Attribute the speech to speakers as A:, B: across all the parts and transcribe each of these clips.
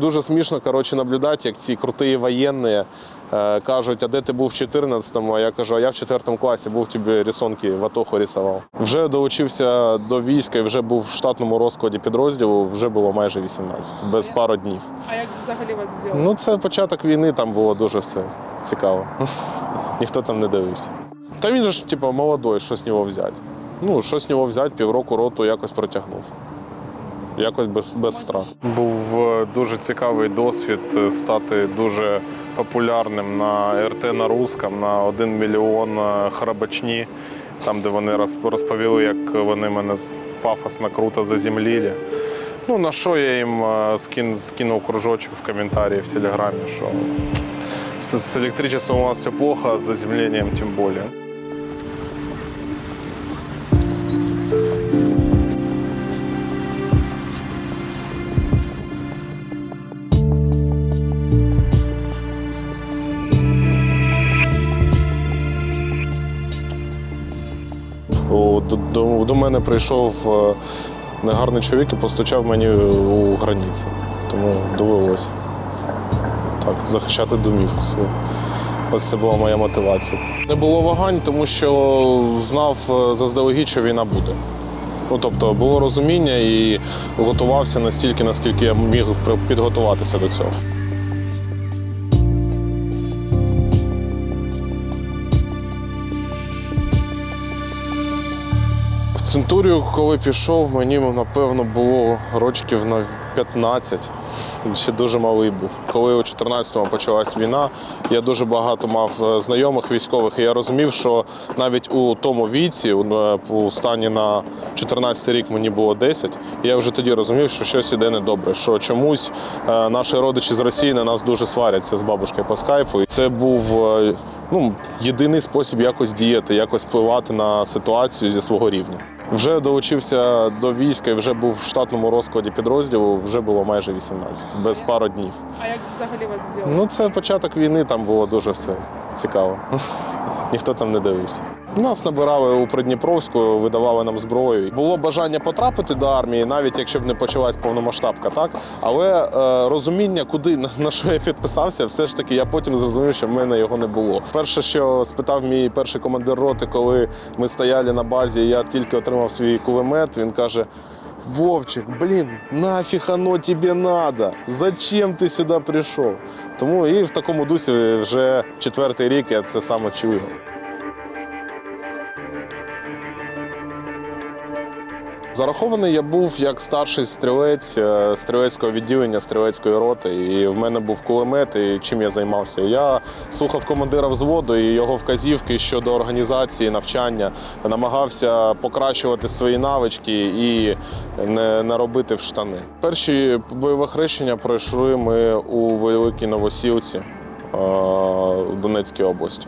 A: Дуже смішно коротше, наблюдати, як ці круті воєнні е, кажуть, а де ти був в 14-му, а я кажу, а я в 4 класі був тобі рисунки в Атоху рисував. Вже долучився до війська і вже був в штатному розкладі підрозділу, вже було майже 18, без пару днів.
B: А як взагалі вас взяли?
A: Ну, це початок війни, там було дуже все цікаво. Ніхто там не дивився. Та він же ж, типу, молодой, що з нього взяти? Ну, що з нього взяти, півроку роту якось протягнув. Якось без, без втрат. Був е, дуже цікавий досвід е, стати дуже популярним на РТ на русском на 1 мільйон е, Харабачні, там, де вони розп- розповіли, як вони мене пафосно круто заземлили. Ну, на що я їм скинув кружочок в коментарі в Телеграмі, що з електричеством у нас все плохо, а з заземленням тим більше. До, мене прийшов е, негарний чоловік і постучав мені у границі. Тому довелося так, захищати домівку свою. Ось це була моя мотивація. Не було вагань, тому що знав е, заздалегідь, що війна буде. Ну, тобто було розуміння і готувався настільки, наскільки я міг підготуватися до цього. Центурію, коли пішов, мені напевно було рочків на 15. Ще дуже малий був. Коли у 14-му почалась війна, я дуже багато мав е, знайомих військових, і я розумів, що навіть у тому віці, у, е, стані на 14 рік мені було 10, і я вже тоді розумів, що щось іде недобре, що чомусь е, наші родичі з Росії на нас дуже сваряться з бабушкою по скайпу. І це був ну, єдиний спосіб якось діяти, якось впливати на ситуацію зі свого рівня. Вже долучився до війська і вже був в штатному розкладі підрозділу, вже було майже 18, без пару днів.
B: А як взагалі вас взяли?
A: Ну, це початок війни, там було дуже все цікаво. Ніхто там не дивився. Нас набирали у Придніпровську, видавали нам зброю. Було бажання потрапити до армії, навіть якщо б не почалась повномасштабка, так але е, розуміння, куди на, що я підписався, все ж таки я потім зрозумів, що в мене його не було. Перше, що спитав мій перший командир роти, коли ми стояли на базі, я тільки отримав свій кулемет. Він каже: Вовчик, блін, нафіг оно тебе надо? Зачем ти сюди прийшов? Тому і в такому дусі вже четвертий рік я це саме чую. Зарахований я був як старший стрілець е, стрілецького відділення стрілецької роти, і в мене був кулемет, і чим я займався. Я слухав командира взводу і його вказівки щодо організації навчання, намагався покращувати свої навички і не, робити в штани. Перші бойове хрещення пройшли ми у Великій Новосілці е, у Донецькій області.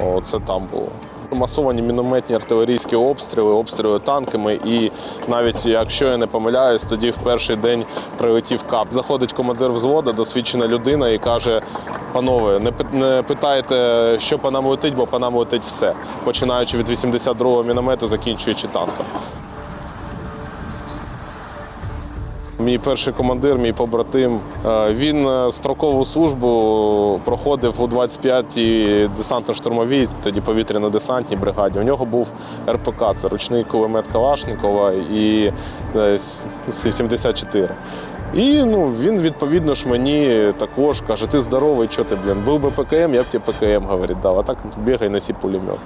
A: О, це там було. Масовані мінометні артилерійські обстріли, обстріли танками. І навіть якщо я не помиляюсь, тоді в перший день прилетів кап. Заходить командир взвода, досвідчена людина, і каже: панове, не питайте, що по нам летить, бо по нам летить все, починаючи від 82-го міномету, закінчуючи танком. Мій перший командир, мій побратим, е, він е, строкову службу проходив у 25-й десантно-штурмовій, тоді повітряно-десантній бригаді. У нього був РПК, це ручний кулемет Калашникова і е, с- с- 74. І ну, він відповідно ж мені також каже: ти здоровий, що ти, блін, був би ПКМ, я б тебе ПКМ говорить, дав, а так бігай, носі пулемет.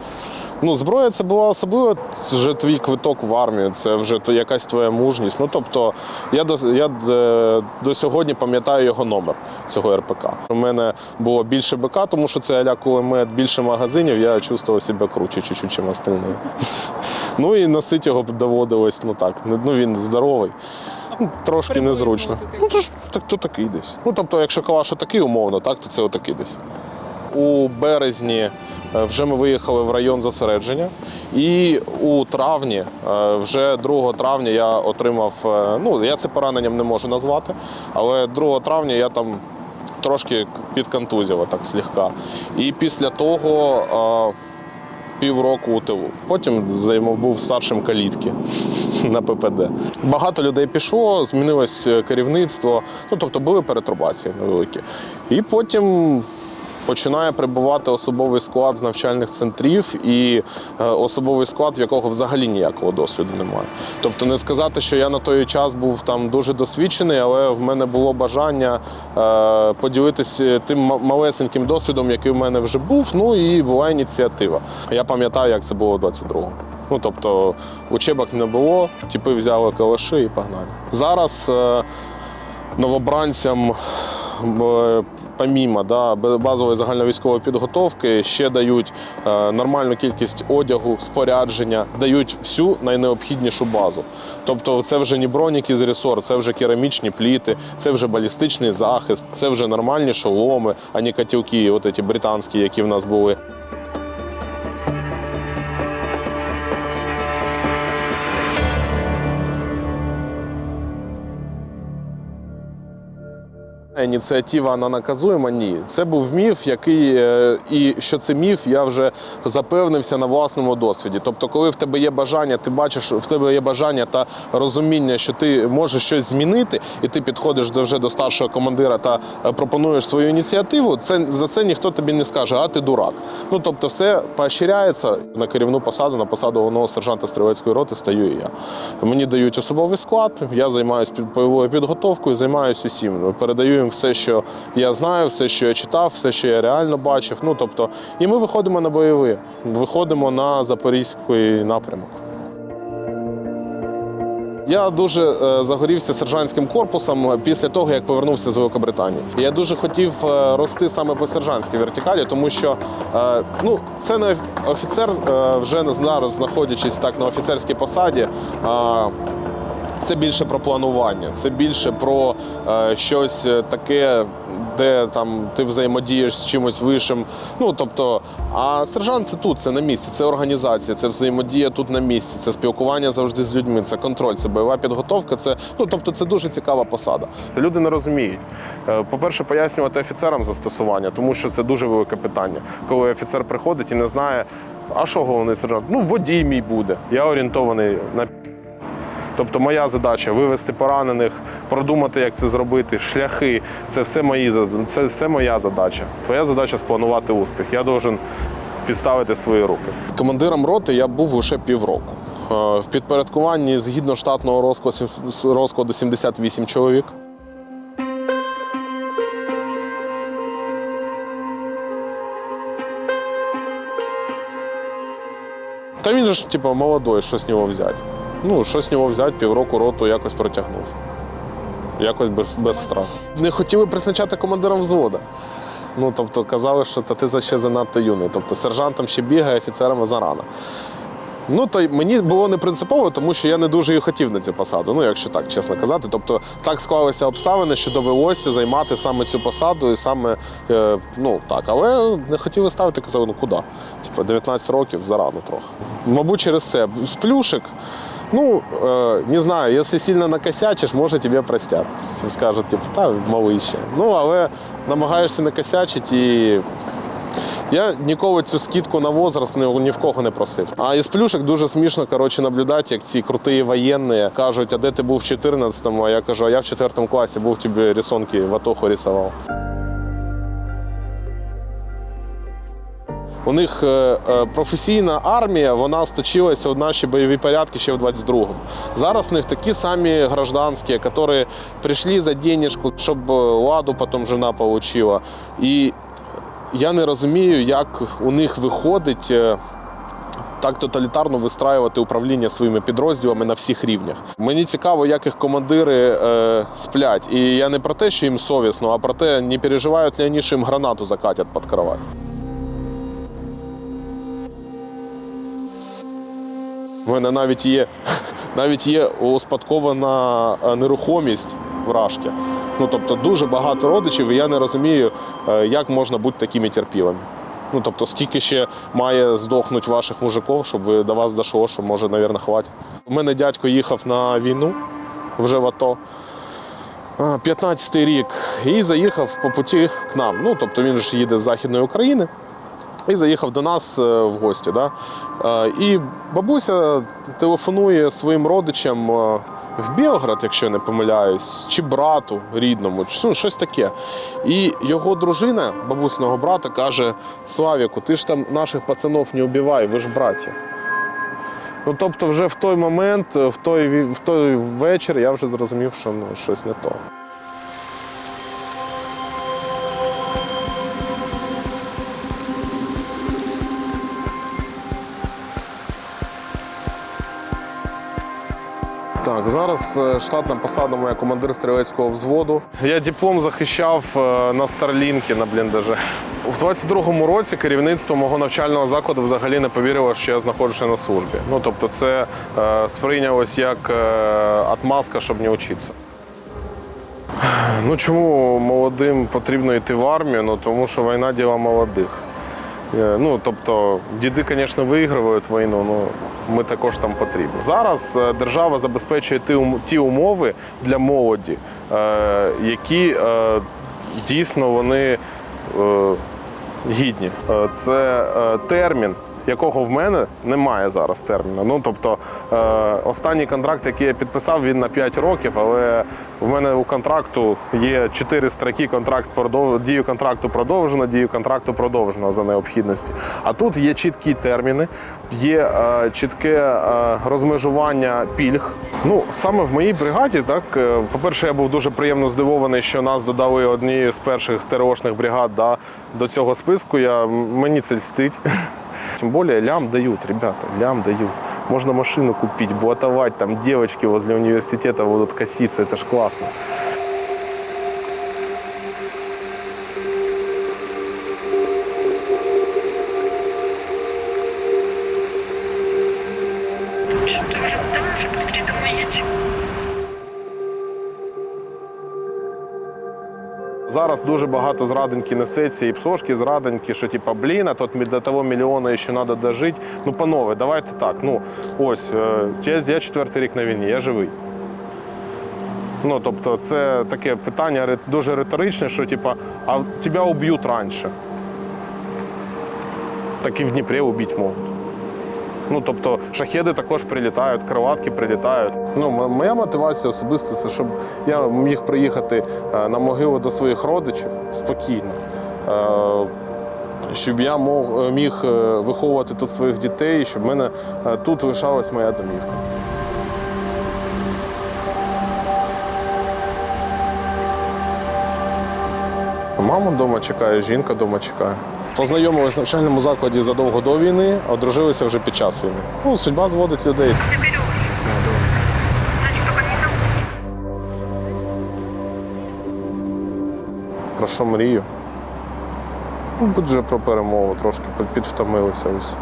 A: Ну, зброя це була особливо, це вже твій квиток в армію, це вже то- якась твоя мужність. Ну тобто, я до, я е, до сьогодні пам'ятаю його номер цього РПК. У мене було більше БК, тому що це аля кулемет, більше магазинів, я чувствував себе круче чуть-чуть, чим остальні. Ну і носити його доводилось, ну так. Ну він здоровий. Ну, Трошки незручно. Ну, то ж так, то такий десь. Ну, тобто, якщо калаш такий умовно, так, то це отакий десь. У березні вже ми виїхали в район зосередження, і у травні, е, вже 2 травня, я отримав. е, Ну, я це пораненням не можу назвати, але 2 травня я там трошки підконтузив, так слегка. І після того. е, півроку у тилу. Потім займав був старшим калітки на ППД. Багато людей пішло, змінилось керівництво. Ну тобто були перетрубації невеликі. І потім. Починає прибувати особовий склад з навчальних центрів і е, особовий склад, в якого взагалі ніякого досвіду немає. Тобто, не сказати, що я на той час був там дуже досвідчений, але в мене було бажання е, поділитися тим малесеньким досвідом, який в мене вже був. Ну і була ініціатива. Я пам'ятаю, як це було 22-го. Ну тобто учебок не було, тіпи взяли калаши і погнали. Зараз е, новобранцям е, помімо да, базової загальновійськової підготовки ще дають е, нормальну кількість одягу, спорядження, дають всю найнеобхіднішу базу. Тобто це вже не броніки з ресор, це вже керамічні пліти, це вже балістичний захист, це вже нормальні шоломи, а не котілки, от ці британські, які в нас були. Ініціатива вона наказуєма? Ні. Це був міф, який е, і що це міф, я вже запевнився на власному досвіді. Тобто, коли в тебе є бажання, ти бачиш, в тебе є бажання та розуміння, що ти можеш щось змінити, і ти підходиш до вже до старшого командира та е, пропонуєш свою ініціативу. Це за це ніхто тобі не скаже, а ти дурак. Ну тобто, все поощряється на керівну посаду, на посаду головного сержанта стрілецької роти стаю і я. Мені дають особовий склад, я займаюся бойовою підготовкою, займаюся усім. Передаю їм все, що я знаю, все, що я читав, все, що я реально бачив. Ну тобто, і ми виходимо на бойові, виходимо на Запорізький напрямок. Я дуже е, загорівся сержантським корпусом після того, як повернувся з Великобританії. Я дуже хотів е, рости саме по сержантській вертикалі, тому що е, ну, це не офіцер, е, вже зараз знаходячись так на офіцерській посаді. Е, це більше про планування, це більше про е, щось таке, де там ти взаємодієш з чимось вищим. Ну тобто, а сержант це тут, це на місці, це організація, це взаємодія тут на місці, це спілкування завжди з людьми, це контроль, це бойова підготовка. Це ну тобто, це дуже цікава посада. Це люди не розуміють. Е, По-перше, пояснювати офіцерам застосування, тому що це дуже велике питання. Коли офіцер приходить і не знає, а що головний сержант? Ну, водій мій буде. Я орієнтований на Тобто моя задача вивести поранених, продумати, як це зробити, шляхи. Це все мої це все моя задача. Твоя задача спланувати успіх. Я должен підставити свої руки. Командиром роти я був лише півроку. Е, В підпорядкуванні згідно штатного розкладу, розкладу 78 чоловік. Та він же ж, типу, молодой, що з нього взяти? Ну, що з нього взяти, півроку роту якось протягнув. Якось без, без втрат. Не хотіли призначати командиром взвода. Ну, тобто казали, що та ти ще занадто юний. Тобто сержантом ще бігає, офіцером зарано. Ну, то й мені було не принципово, тому що я не дуже і хотів на цю посаду, ну, якщо так чесно казати. Тобто так склалися обставини, що довелося займати саме цю посаду і саме, е, ну так, але не хотіли ставити, казали, ну куди? Типу, 19 років зарано трохи. Мабуть, через це. З плюшек, ну, е, не знаю, якщо сильно накосячиш, може тебе простять. Тобі скажуть, типу, та малий ще. Ну, але намагаєшся накосячити і я ніколи цю скидку на возраст ні, ні в кого не просив. А із плюшек дуже смішно коротше, наблюдати, як ці круті воєнні кажуть, а де ти був в 14-му, а я кажу, а я в 4 класі був тобі рисунки в Атоху рисував. У них е, е, професійна армія, вона сточилася у наші бойові порядки ще в 22-му. Зараз в них такі самі гражданські, які прийшли за денежку, щоб е, ладу потім жена отримала. І я не розумію, як у них виходить так тоталітарно вистраювати управління своїми підрозділами на всіх рівнях. Мені цікаво, як їх командири е, сплять. І я не про те, що їм совісно, а про те, не переживають ли вони, що їм гранату закатять під кровать. У мене навіть є, навіть є успадкована е, нерухомість вражки. Ну тобто дуже багато родичів, і я не розумію, е, як можна бути такими терпілими. Ну тобто, скільки ще має здохнути ваших мужиків, щоб ви до вас дійшло, що може, мабуть, хватить. У мене дядько їхав на війну вже в АТО. 15-й рік і заїхав по путі к нам. Ну, тобто він ж їде з Західної України. І заїхав до нас е, в гості. Да? Е, І бабуся телефонує своїм родичам е, в Білград, якщо я не помиляюсь, чи брату рідному, чи ну, щось таке. І його дружина, бабусиного брата, каже: Славіку, ти ж там наших пацанов не убивай, ви ж браті. Ну, тобто, вже в той момент, в той, в той вечір, я вже зрозумів, що ну, щось не то. Так, зараз е, штатна посада моя командир стрілецького взводу. Я диплом захищав е, на Старлінкі на бліндажі. У 22-му році керівництво мого навчального закладу взагалі не повірило, що я знаходжуся на службі. Ну тобто, це е, сприйнялось як е, отмазка, щоб не вчитися. Ну чому молодим потрібно йти в армію? Ну тому що війна діла молодих. Е, Ну, тобто, діди, звісно, виграють війну, але ми також там потрібні. Зараз е, держава забезпечує ті, умови для молоді, е, які дійсно вони гідні. Це термін. Якого в мене немає зараз терміну. Ну тобто е, останній контракт, який я підписав, він на 5 років, але в мене у контракту є 4 строки. Контракт продов... дію контракту продовжено, дію контракту продовжено за необхідності. А тут є чіткі терміни, є е, чітке е, розмежування пільг. Ну саме в моїй бригаді, так е, по-перше, я був дуже приємно здивований, що нас додали одні з перших ТРОшних бригад да, до цього списку. Я мені це льстить. Тем более лям дают, ребята, лям дают. Можно машину купить, блатовать, там девочки возле университета будут коситься, это ж классно. Зараз дуже багато зрадоньки несеться і псошки зрадоньки, що типа, блін, а тут до того мільйона ще треба дожити. Ну, панове, давайте так. Ну, ось, е, я, я четвертий рік на війні, я живий. Ну, тобто, це таке питання дуже риторичне, що типа, а тебе уб'ють раніше. Так і в Дніпрі убити можуть. Ну, тобто, шахеди також прилітають, крилатки прилітають. Ну, моя мотивація особисто це, щоб я міг приїхати е, на могилу до своїх родичів спокійно. Е, Щоб я мог, міг е, виховувати тут своїх дітей, щоб в мене е, тут лишалась моя домівка. Мама вдома чекає, жінка вдома чекає. Познайомились в навчальному закладі задовго до війни, одружилися вже під час війни. Ну, судьба зводить людей.
C: Ти береш. Не забудь.
A: Про що мрію? Ну, будь вже про перемогу, трошки підвтомилися усі.